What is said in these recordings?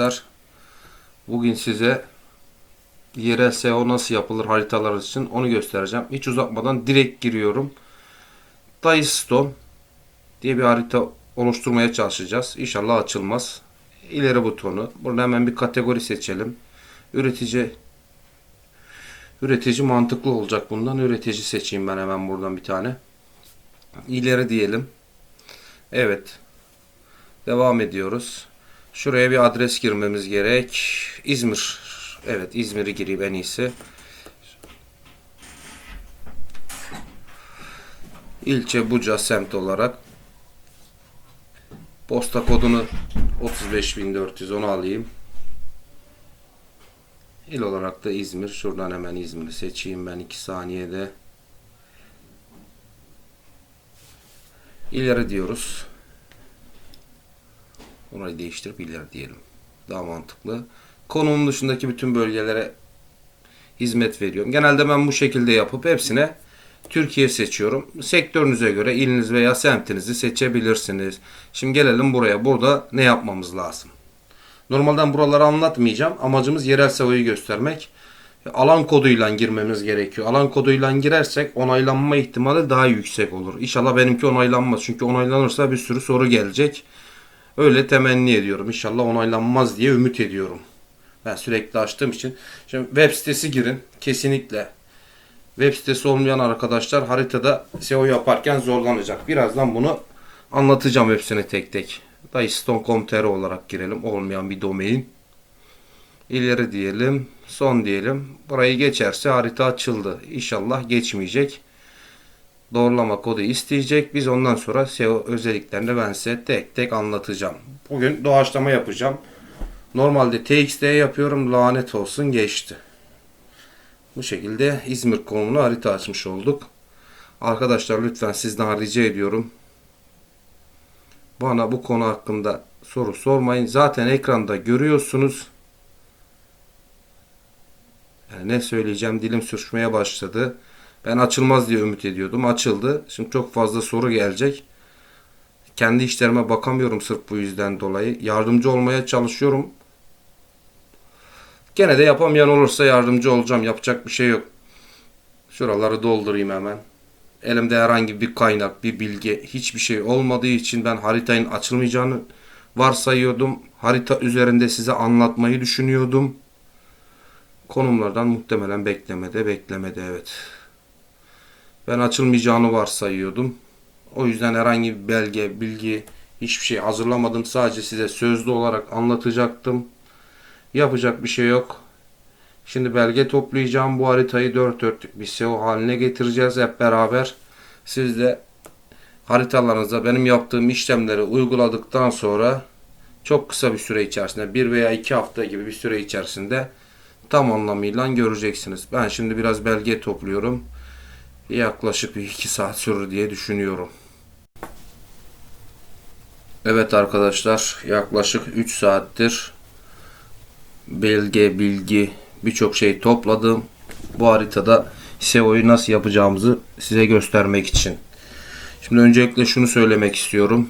arkadaşlar. Bugün size yerel SEO nasıl yapılır haritalar için onu göstereceğim. Hiç uzatmadan direkt giriyorum. Dicestone diye bir harita oluşturmaya çalışacağız. İnşallah açılmaz. İleri butonu. Burada hemen bir kategori seçelim. Üretici üretici mantıklı olacak bundan. Üretici seçeyim ben hemen buradan bir tane. İleri diyelim. Evet. Devam ediyoruz. Şuraya bir adres girmemiz gerek. İzmir. Evet İzmir'i gireyim en iyisi. İlçe Buca semt olarak. Posta kodunu 35400 onu alayım. İl olarak da İzmir. Şuradan hemen İzmir'i seçeyim ben 2 saniyede. İleri diyoruz. Orayı değiştirip ileri diyelim. Daha mantıklı. Konunun dışındaki bütün bölgelere hizmet veriyorum. Genelde ben bu şekilde yapıp hepsine Türkiye seçiyorum. Sektörünüze göre iliniz veya semtinizi seçebilirsiniz. Şimdi gelelim buraya. Burada ne yapmamız lazım? Normalden buraları anlatmayacağım. Amacımız yerel SEO'yu göstermek. Alan koduyla girmemiz gerekiyor. Alan koduyla girersek onaylanma ihtimali daha yüksek olur. İnşallah benimki onaylanmaz. Çünkü onaylanırsa bir sürü soru gelecek. Öyle temenni ediyorum. İnşallah onaylanmaz diye ümit ediyorum. Ben sürekli açtığım için. Şimdi web sitesi girin. Kesinlikle. Web sitesi olmayan arkadaşlar haritada SEO yaparken zorlanacak. Birazdan bunu anlatacağım hepsini tek tek. Dayıston.com.tr olarak girelim. Olmayan bir domain. İleri diyelim. Son diyelim. Burayı geçerse harita açıldı. İnşallah geçmeyecek. Doğrulama kodu isteyecek. Biz ondan sonra SEO özelliklerini ben size tek tek anlatacağım. Bugün doğaçlama yapacağım. Normalde TXT yapıyorum. Lanet olsun geçti. Bu şekilde İzmir konumunu harita açmış olduk. Arkadaşlar lütfen sizden rica ediyorum. Bana bu konu hakkında soru sormayın. Zaten ekranda görüyorsunuz. Yani ne söyleyeceğim dilim sürçmeye başladı. Ben açılmaz diye ümit ediyordum. Açıldı. Şimdi çok fazla soru gelecek. Kendi işlerime bakamıyorum sırf bu yüzden dolayı. Yardımcı olmaya çalışıyorum. Gene de yapamayan olursa yardımcı olacağım. Yapacak bir şey yok. Şuraları doldurayım hemen. Elimde herhangi bir kaynak, bir bilgi, hiçbir şey olmadığı için ben haritanın açılmayacağını varsayıyordum. Harita üzerinde size anlatmayı düşünüyordum. Konumlardan muhtemelen beklemede, beklemede evet. Ben açılmayacağını varsayıyordum. O yüzden herhangi bir belge, bilgi, hiçbir şey hazırlamadım. Sadece size sözlü olarak anlatacaktım. Yapacak bir şey yok. Şimdi belge toplayacağım. Bu haritayı dört dörtlük bir SEO haline getireceğiz hep beraber. Siz de haritalarınızda benim yaptığım işlemleri uyguladıktan sonra çok kısa bir süre içerisinde bir veya iki hafta gibi bir süre içerisinde tam anlamıyla göreceksiniz. Ben şimdi biraz belge topluyorum. Yaklaşık bir iki saat sürür diye düşünüyorum. Evet arkadaşlar yaklaşık 3 saattir belge, bilgi, birçok şey topladım. Bu haritada SEO'yu nasıl yapacağımızı size göstermek için. Şimdi öncelikle şunu söylemek istiyorum.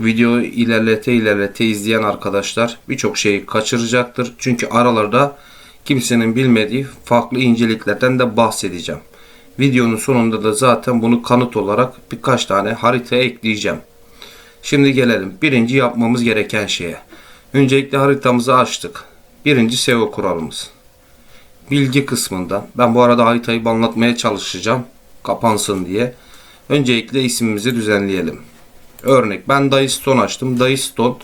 Videoyu ilerlete ilerlete izleyen arkadaşlar birçok şeyi kaçıracaktır. Çünkü aralarda kimsenin bilmediği farklı inceliklerden de bahsedeceğim. Videonun sonunda da zaten bunu kanıt olarak birkaç tane haritaya ekleyeceğim. Şimdi gelelim birinci yapmamız gereken şeye. Öncelikle haritamızı açtık. Birinci SEO kuralımız. Bilgi kısmından. Ben bu arada haritayı anlatmaya çalışacağım. Kapansın diye. Öncelikle ismimizi düzenleyelim. Örnek ben Dayıston açtım. Dayıston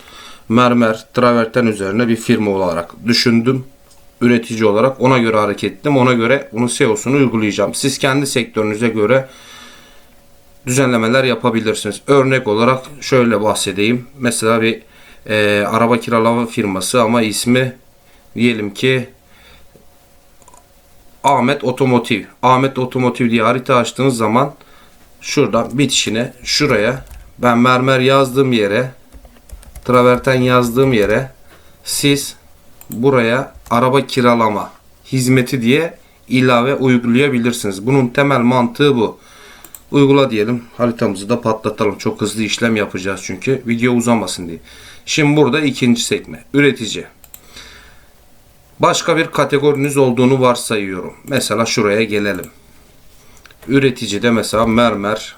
mermer traverten üzerine bir firma olarak düşündüm. Üretici olarak ona göre hareket ettim. Ona göre bunun SEO'sunu uygulayacağım. Siz kendi sektörünüze göre düzenlemeler yapabilirsiniz. Örnek olarak şöyle bahsedeyim. Mesela bir e, araba kiralama firması ama ismi diyelim ki Ahmet Otomotiv. Ahmet Otomotiv diye harita açtığınız zaman şuradan bitişine şuraya ben mermer yazdığım yere traverten yazdığım yere siz buraya araba kiralama hizmeti diye ilave uygulayabilirsiniz. Bunun temel mantığı bu. Uygula diyelim. Haritamızı da patlatalım. Çok hızlı işlem yapacağız çünkü. Video uzamasın diye. Şimdi burada ikinci sekme. Üretici. Başka bir kategoriniz olduğunu varsayıyorum. Mesela şuraya gelelim. Üreticide mesela mermer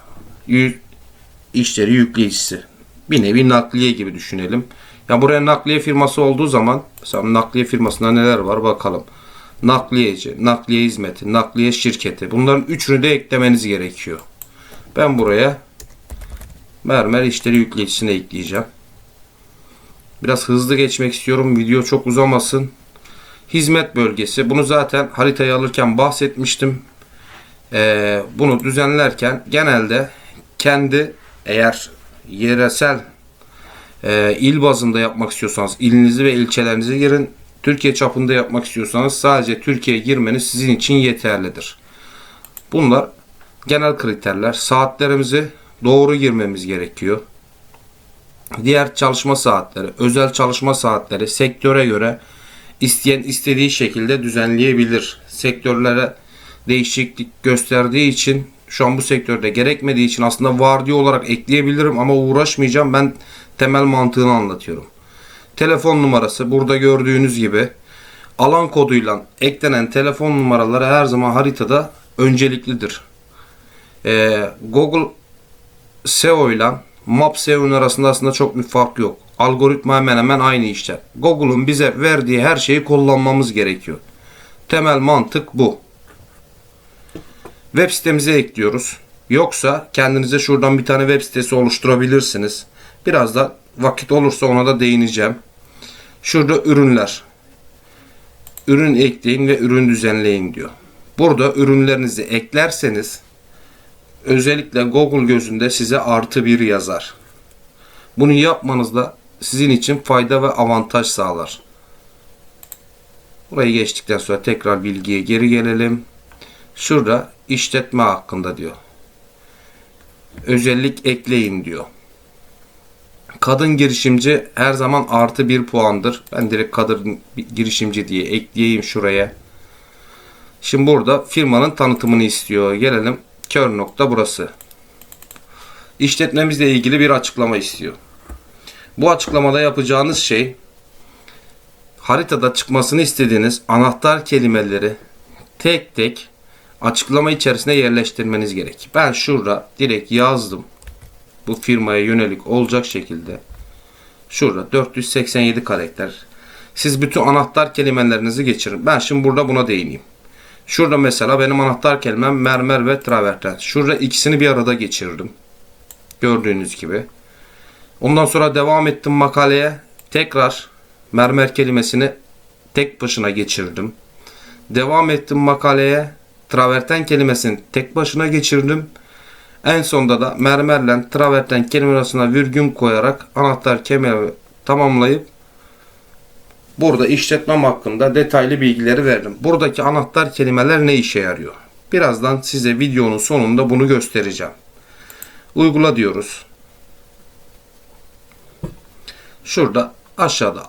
işleri yükleyicisi. Bir nevi nakliye gibi düşünelim. Ya buraya nakliye firması olduğu zaman mesela nakliye firmasında neler var bakalım. Nakliyeci, nakliye hizmeti, nakliye şirketi. Bunların üçünü de eklemeniz gerekiyor. Ben buraya mermer işleri yükleyicisine ekleyeceğim. Biraz hızlı geçmek istiyorum. Video çok uzamasın. Hizmet bölgesi. Bunu zaten haritayı alırken bahsetmiştim. Ee, bunu düzenlerken genelde kendi eğer yeresel e, il bazında yapmak istiyorsanız ilinizi ve ilçelerinizi girin. Türkiye çapında yapmak istiyorsanız sadece Türkiye'ye girmeniz sizin için yeterlidir. Bunlar genel kriterler. Saatlerimizi doğru girmemiz gerekiyor. Diğer çalışma saatleri, özel çalışma saatleri sektöre göre isteyen istediği şekilde düzenleyebilir. Sektörlere değişiklik gösterdiği için şu an bu sektörde gerekmediği için aslında vardiya olarak ekleyebilirim ama uğraşmayacağım. Ben temel mantığını anlatıyorum. Telefon numarası burada gördüğünüz gibi alan koduyla eklenen telefon numaraları her zaman haritada önceliklidir. Ee, Google SEO ile Map SEO'nun arasında aslında çok bir fark yok. Algoritma hemen hemen aynı işler. Google'un bize verdiği her şeyi kullanmamız gerekiyor. Temel mantık bu. Web sitemize ekliyoruz. Yoksa kendinize şuradan bir tane web sitesi oluşturabilirsiniz. Biraz da vakit olursa ona da değineceğim. Şurada ürünler. Ürün ekleyin ve ürün düzenleyin diyor. Burada ürünlerinizi eklerseniz özellikle Google gözünde size artı bir yazar. Bunu yapmanız da sizin için fayda ve avantaj sağlar. Burayı geçtikten sonra tekrar bilgiye geri gelelim. Şurada işletme hakkında diyor. Özellik ekleyin diyor. Kadın girişimci her zaman artı bir puandır. Ben direkt kadın girişimci diye ekleyeyim şuraya. Şimdi burada firmanın tanıtımını istiyor. Gelelim kör nokta burası. İşletmemizle ilgili bir açıklama istiyor. Bu açıklamada yapacağınız şey haritada çıkmasını istediğiniz anahtar kelimeleri tek tek açıklama içerisine yerleştirmeniz gerek. Ben şurada direkt yazdım. Bu firmaya yönelik olacak şekilde. Şurada 487 karakter. Siz bütün anahtar kelimelerinizi geçirin. Ben şimdi burada buna değineyim. Şurada mesela benim anahtar kelimem mermer ve traverten. Şurada ikisini bir arada geçirdim. Gördüğünüz gibi. Ondan sonra devam ettim makaleye. Tekrar mermer kelimesini tek başına geçirdim. Devam ettim makaleye. Traverten kelimesini tek başına geçirdim. En sonda da mermerle traverten kelime arasına virgül koyarak anahtar kelime tamamlayıp burada işletmem hakkında detaylı bilgileri verdim. Buradaki anahtar kelimeler ne işe yarıyor? Birazdan size videonun sonunda bunu göstereceğim. Uygula diyoruz. Şurada aşağıda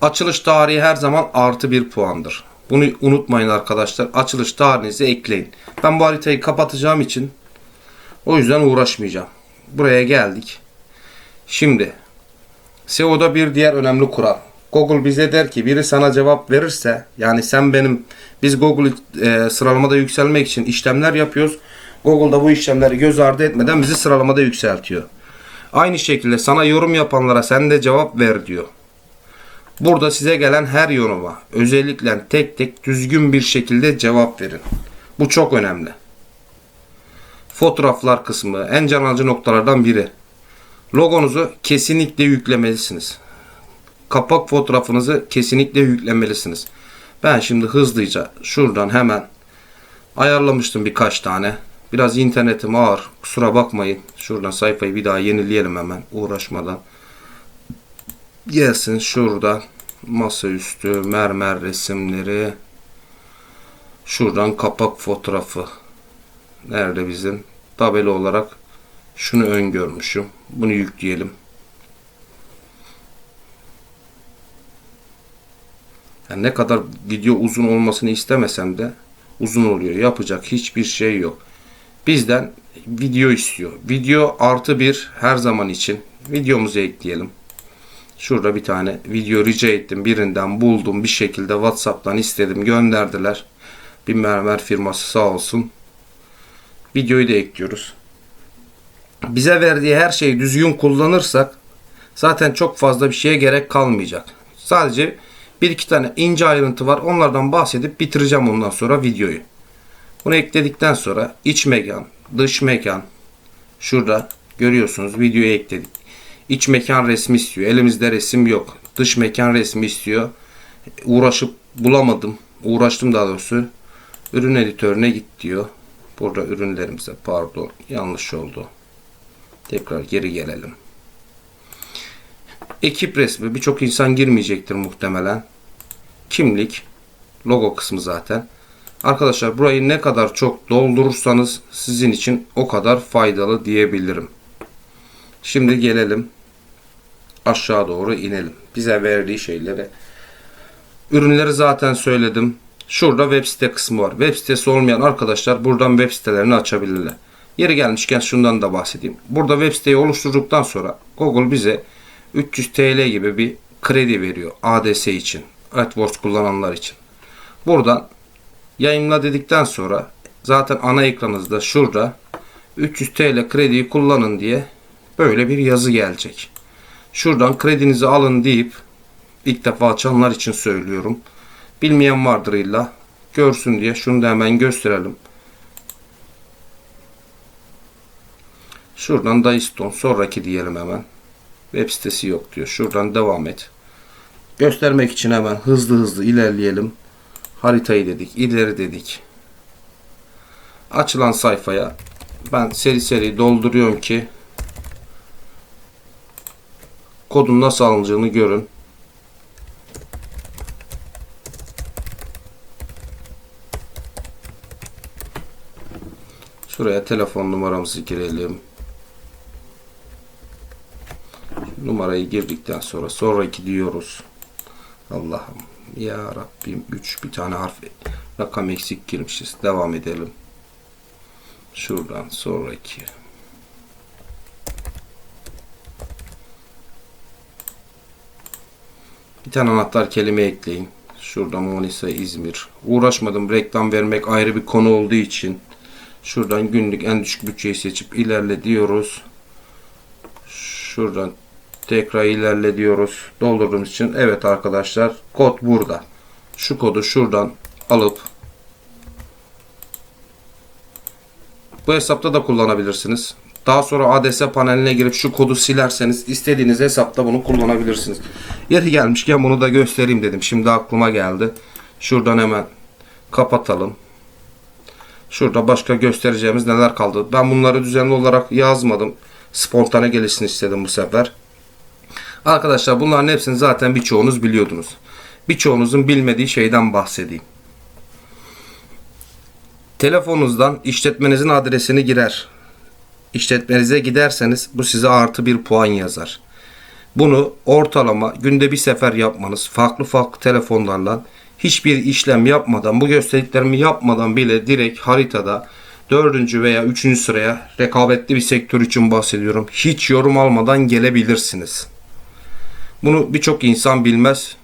açılış tarihi her zaman artı bir puandır. Bunu unutmayın arkadaşlar. Açılış tarihinizi ekleyin. Ben bu haritayı kapatacağım için o yüzden uğraşmayacağım. Buraya geldik. Şimdi SEO'da bir diğer önemli kural. Google bize der ki biri sana cevap verirse yani sen benim biz Google e, sıralamada yükselmek için işlemler yapıyoruz. Google da bu işlemleri göz ardı etmeden bizi sıralamada yükseltiyor. Aynı şekilde sana yorum yapanlara sen de cevap ver diyor. Burada size gelen her yoruma özellikle tek tek düzgün bir şekilde cevap verin. Bu çok önemli. Fotoğraflar kısmı en can alıcı noktalardan biri. Logonuzu kesinlikle yüklemelisiniz. Kapak fotoğrafınızı kesinlikle yüklemelisiniz. Ben şimdi hızlıca şuradan hemen ayarlamıştım birkaç tane. Biraz internetim ağır. Kusura bakmayın. Şuradan sayfayı bir daha yenileyelim hemen uğraşmadan. Gelsin şurada masaüstü mermer resimleri. Şuradan kapak fotoğrafı. Nerede bizim? Tabela olarak şunu öngörmüşüm. Bunu yükleyelim. Yani ne kadar video uzun olmasını istemesem de uzun oluyor. Yapacak hiçbir şey yok. Bizden video istiyor. Video artı bir her zaman için. Videomuzu ekleyelim. Şurada bir tane video rica ettim. Birinden buldum bir şekilde WhatsApp'tan istedim gönderdiler. Bir mermer firması sağ olsun. Videoyu da ekliyoruz. Bize verdiği her şeyi düzgün kullanırsak zaten çok fazla bir şeye gerek kalmayacak. Sadece bir iki tane ince ayrıntı var. Onlardan bahsedip bitireceğim ondan sonra videoyu. Bunu ekledikten sonra iç mekan, dış mekan şurada görüyorsunuz videoyu ekledik. İç mekan resmi istiyor. Elimizde resim yok. Dış mekan resmi istiyor. Uğraşıp bulamadım. Uğraştım daha doğrusu. Ürün editörüne git diyor. Burada ürünlerimize pardon yanlış oldu. Tekrar geri gelelim. Ekip resmi birçok insan girmeyecektir muhtemelen. Kimlik, logo kısmı zaten. Arkadaşlar burayı ne kadar çok doldurursanız sizin için o kadar faydalı diyebilirim. Şimdi gelelim aşağı doğru inelim. Bize verdiği şeyleri. Ürünleri zaten söyledim. Şurada web site kısmı var. Web sitesi olmayan arkadaşlar buradan web sitelerini açabilirler. Yeri gelmişken şundan da bahsedeyim. Burada web siteyi oluşturduktan sonra Google bize 300 TL gibi bir kredi veriyor ADS için. AdWords kullananlar için. Buradan yayınla dedikten sonra zaten ana ekranınızda şurada 300 TL krediyi kullanın diye böyle bir yazı gelecek. Şuradan kredinizi alın deyip ilk defa açanlar için söylüyorum. Bilmeyen vardır illa. Görsün diye şunu da hemen gösterelim. Şuradan Dayston sonraki diyelim hemen. Web sitesi yok diyor. Şuradan devam et. Göstermek için hemen hızlı hızlı ilerleyelim. Haritayı dedik, ileri dedik. Açılan sayfaya ben seri seri dolduruyorum ki kodun nasıl alınacağını görün. Şuraya telefon numaramızı girelim. Numarayı girdikten sonra sonraki diyoruz. Allah'ım ya Rabbim 3 bir tane harf rakam eksik girmişiz. Devam edelim. Şuradan sonraki. Bir tane anahtar kelime ekleyin. Şuradan Manisa İzmir. Uğraşmadım reklam vermek ayrı bir konu olduğu için. Şuradan günlük en düşük bütçeyi seçip ilerle diyoruz. Şuradan tekrar ilerle diyoruz. Doldurduğumuz için. Evet arkadaşlar kod burada. Şu kodu şuradan alıp bu hesapta da kullanabilirsiniz. Daha sonra ADS paneline girip şu kodu silerseniz istediğiniz hesapta bunu kullanabilirsiniz. Yeri gelmişken bunu da göstereyim dedim. Şimdi aklıma geldi. Şuradan hemen kapatalım. Şurada başka göstereceğimiz neler kaldı. Ben bunları düzenli olarak yazmadım. Spontane gelişsin istedim bu sefer. Arkadaşlar bunların hepsini zaten birçoğunuz biliyordunuz. Birçoğunuzun bilmediği şeyden bahsedeyim. Telefonunuzdan işletmenizin adresini girer. İşletmenize giderseniz bu size artı bir puan yazar. Bunu ortalama günde bir sefer yapmanız farklı farklı telefonlarla hiçbir işlem yapmadan bu gösterdiklerimi yapmadan bile direkt haritada dördüncü veya üçüncü sıraya rekabetli bir sektör için bahsediyorum. Hiç yorum almadan gelebilirsiniz. Bunu birçok insan bilmez.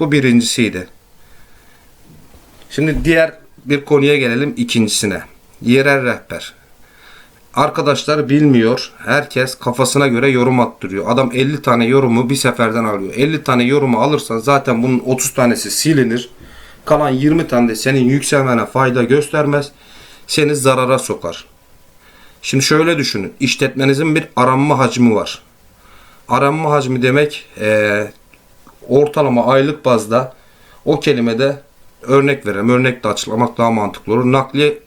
Bu birincisiydi. Şimdi diğer bir konuya gelelim ikincisine. Yerel rehber. Arkadaşlar bilmiyor. Herkes kafasına göre yorum attırıyor. Adam 50 tane yorumu bir seferden alıyor. 50 tane yorumu alırsan zaten bunun 30 tanesi silinir. Kalan 20 tane de senin yükselmene fayda göstermez. Seni zarara sokar. Şimdi şöyle düşünün. İşletmenizin bir aranma hacmi var. Aranma hacmi demek eee, ortalama aylık bazda o kelimede örnek verelim. Örnek de açıklamak daha mantıklı olur. Nakliye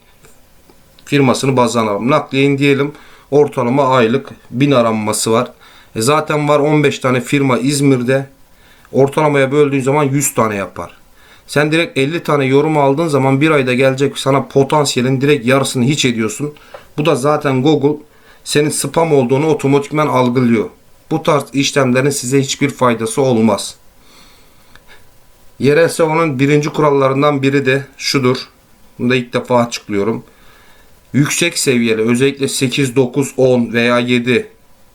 firmasını baz alalım. Nakliyeyin diyelim ortalama aylık 1000 aranması var. E zaten var 15 tane firma İzmir'de. Ortalamaya böldüğün zaman 100 tane yapar. Sen direkt 50 tane yorum aldığın zaman bir ayda gelecek sana potansiyelin direkt yarısını hiç ediyorsun. Bu da zaten Google senin spam olduğunu otomatikman algılıyor. Bu tarz işlemlerin size hiçbir faydası olmaz. Yerel SEO'nun birinci kurallarından biri de şudur. Bunu da ilk defa açıklıyorum. Yüksek seviyeli özellikle 8, 9, 10 veya 7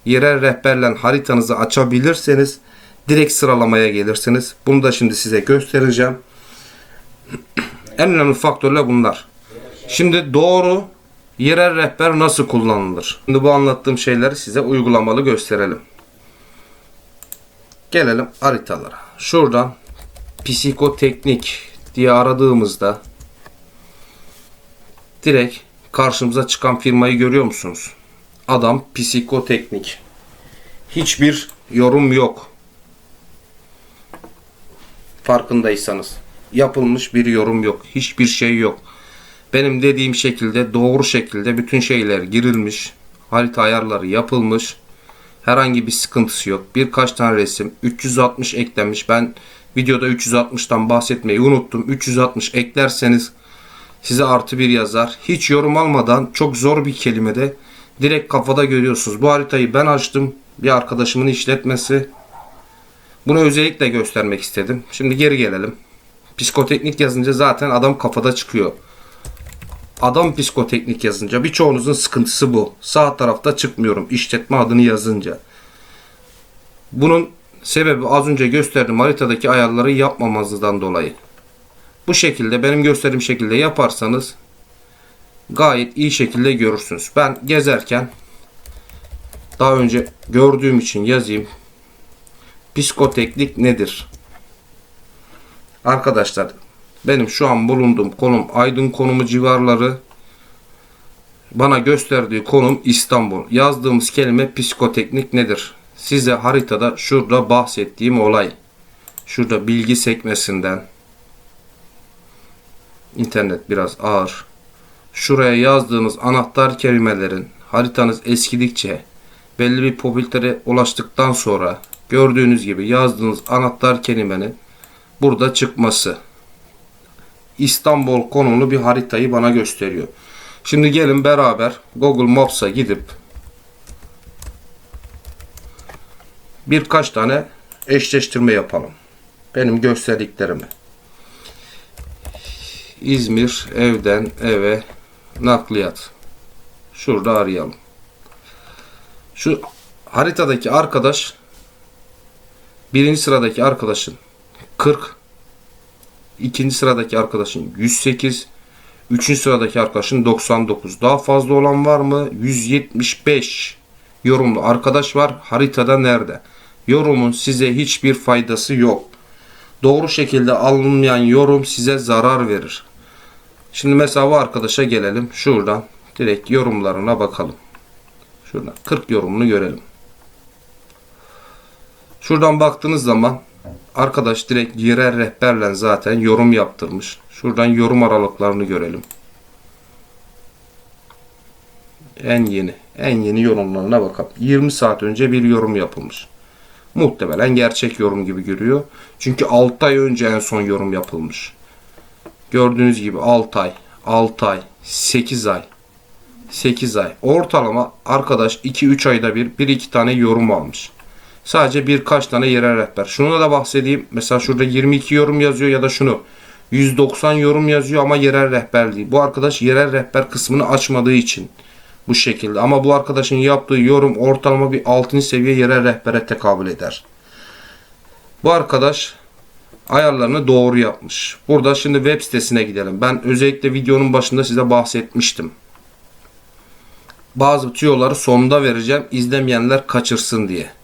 yerel rehberle haritanızı açabilirseniz direkt sıralamaya gelirsiniz. Bunu da şimdi size göstereceğim. En önemli faktörler bunlar. Şimdi doğru yerel rehber nasıl kullanılır? Şimdi bu anlattığım şeyleri size uygulamalı gösterelim. Gelelim haritalara. Şuradan psikoteknik diye aradığımızda direkt karşımıza çıkan firmayı görüyor musunuz? Adam psikoteknik. Hiçbir yorum yok. Farkındaysanız. Yapılmış bir yorum yok. Hiçbir şey yok. Benim dediğim şekilde doğru şekilde bütün şeyler girilmiş. Harita ayarları yapılmış. Herhangi bir sıkıntısı yok. Birkaç tane resim 360 eklenmiş. Ben videoda 360'tan bahsetmeyi unuttum. 360 eklerseniz size artı bir yazar. Hiç yorum almadan çok zor bir kelimede direkt kafada görüyorsunuz. Bu haritayı ben açtım. Bir arkadaşımın işletmesi. Bunu özellikle göstermek istedim. Şimdi geri gelelim. Psikoteknik yazınca zaten adam kafada çıkıyor. Adam psikoteknik yazınca birçoğunuzun sıkıntısı bu. Sağ tarafta çıkmıyorum işletme adını yazınca. Bunun sebebi az önce gösterdiğim haritadaki ayarları yapmamanızdan dolayı. Bu şekilde benim gösterdiğim şekilde yaparsanız gayet iyi şekilde görürsünüz. Ben gezerken daha önce gördüğüm için yazayım. Psikoteknik nedir? Arkadaşlar benim şu an bulunduğum konum Aydın konumu civarları bana gösterdiği konum İstanbul. Yazdığımız kelime psikoteknik nedir? Size haritada şurada bahsettiğim olay. Şurada bilgi sekmesinden internet biraz ağır. Şuraya yazdığınız anahtar kelimelerin haritanız eskidikçe belli bir popülitere ulaştıktan sonra gördüğünüz gibi yazdığınız anahtar kelimenin burada çıkması. İstanbul konulu bir haritayı bana gösteriyor. Şimdi gelin beraber Google Maps'a gidip birkaç tane eşleştirme yapalım. Benim gösterdiklerimi. İzmir evden eve nakliyat. Şurada arayalım. Şu haritadaki arkadaş birinci sıradaki arkadaşın 40 ikinci sıradaki arkadaşın 108 üçüncü sıradaki arkadaşın 99 daha fazla olan var mı? 175 yorumlu arkadaş var haritada nerede? Yorumun size hiçbir faydası yok. Doğru şekilde alınmayan yorum size zarar verir. Şimdi mesela bu arkadaşa gelelim. Şuradan direkt yorumlarına bakalım. Şuradan 40 yorumunu görelim. Şuradan baktığınız zaman Arkadaş direkt yerel rehberle zaten yorum yaptırmış. Şuradan yorum aralıklarını görelim. En yeni, en yeni yorumlarına bakalım. 20 saat önce bir yorum yapılmış. Muhtemelen gerçek yorum gibi görüyor. Çünkü 6 ay önce en son yorum yapılmış. Gördüğünüz gibi 6 ay, 6 ay, 8 ay, 8 ay. Ortalama arkadaş 2-3 ayda bir, 1-2 tane yorum almış. Sadece birkaç tane yerel rehber. Şunu da bahsedeyim. Mesela şurada 22 yorum yazıyor ya da şunu. 190 yorum yazıyor ama yerel rehber değil. Bu arkadaş yerel rehber kısmını açmadığı için bu şekilde. Ama bu arkadaşın yaptığı yorum ortalama bir 6. seviye yerel rehbere tekabül eder. Bu arkadaş ayarlarını doğru yapmış. Burada şimdi web sitesine gidelim. Ben özellikle videonun başında size bahsetmiştim. Bazı tüyoları sonunda vereceğim. İzlemeyenler kaçırsın diye.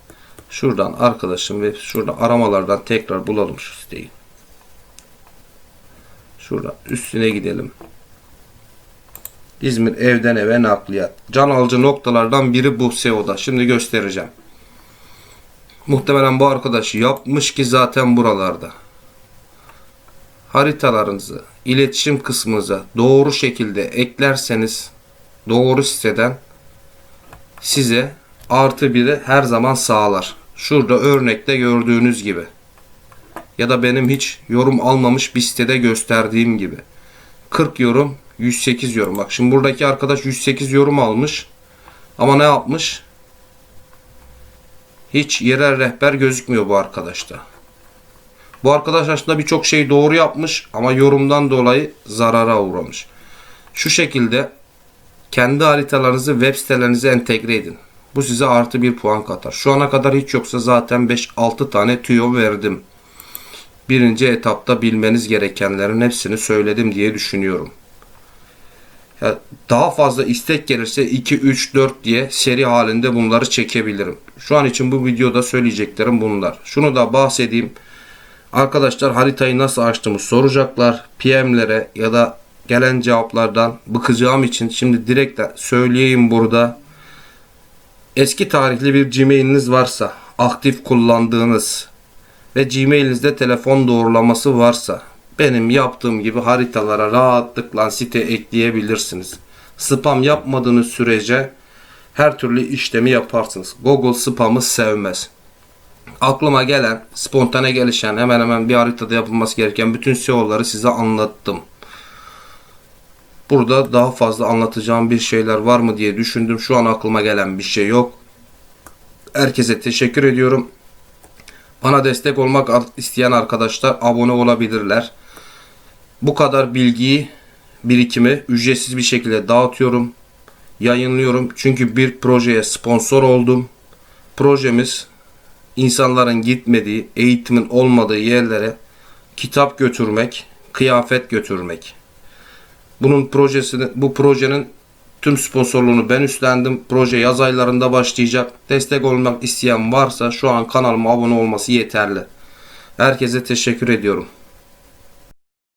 Şuradan arkadaşım ve şurada aramalardan tekrar bulalım şu siteyi. Şurada üstüne gidelim. İzmir evden eve nakliyat. Can alıcı noktalardan biri bu SEO'da. Şimdi göstereceğim. Muhtemelen bu arkadaş yapmış ki zaten buralarda. Haritalarınızı iletişim kısmınıza doğru şekilde eklerseniz doğru siteden size artı biri her zaman sağlar. Şurada örnekte gördüğünüz gibi. Ya da benim hiç yorum almamış bir sitede gösterdiğim gibi. 40 yorum 108 yorum. Bak şimdi buradaki arkadaş 108 yorum almış. Ama ne yapmış? Hiç yerel rehber gözükmüyor bu arkadaşta. Bu arkadaş aslında birçok şey doğru yapmış ama yorumdan dolayı zarara uğramış. Şu şekilde kendi haritalarınızı web sitelerinize entegre edin. Bu size artı bir puan katar. Şu ana kadar hiç yoksa zaten 5-6 tane tüyo verdim. Birinci etapta bilmeniz gerekenlerin hepsini söyledim diye düşünüyorum. Ya daha fazla istek gelirse 2, 3, 4 diye seri halinde bunları çekebilirim. Şu an için bu videoda söyleyeceklerim bunlar. Şunu da bahsedeyim. Arkadaşlar haritayı nasıl açtığımı soracaklar. PM'lere ya da gelen cevaplardan bıkacağım için şimdi direkt söyleyeyim burada. Eski tarihli bir Gmail'iniz varsa, aktif kullandığınız ve Gmail'inizde telefon doğrulaması varsa benim yaptığım gibi haritalara rahatlıkla site ekleyebilirsiniz. Spam yapmadığınız sürece her türlü işlemi yaparsınız. Google spamı sevmez. Aklıma gelen, spontane gelişen, hemen hemen bir haritada yapılması gereken bütün SEO'ları size anlattım. Burada daha fazla anlatacağım bir şeyler var mı diye düşündüm. Şu an aklıma gelen bir şey yok. Herkese teşekkür ediyorum. Bana destek olmak isteyen arkadaşlar abone olabilirler. Bu kadar bilgiyi, birikimi ücretsiz bir şekilde dağıtıyorum. Yayınlıyorum. Çünkü bir projeye sponsor oldum. Projemiz insanların gitmediği, eğitimin olmadığı yerlere kitap götürmek, kıyafet götürmek. Bunun projesini, bu projenin tüm sponsorluğunu ben üstlendim. Proje yaz aylarında başlayacak. Destek olmak isteyen varsa şu an kanalıma abone olması yeterli. Herkese teşekkür ediyorum.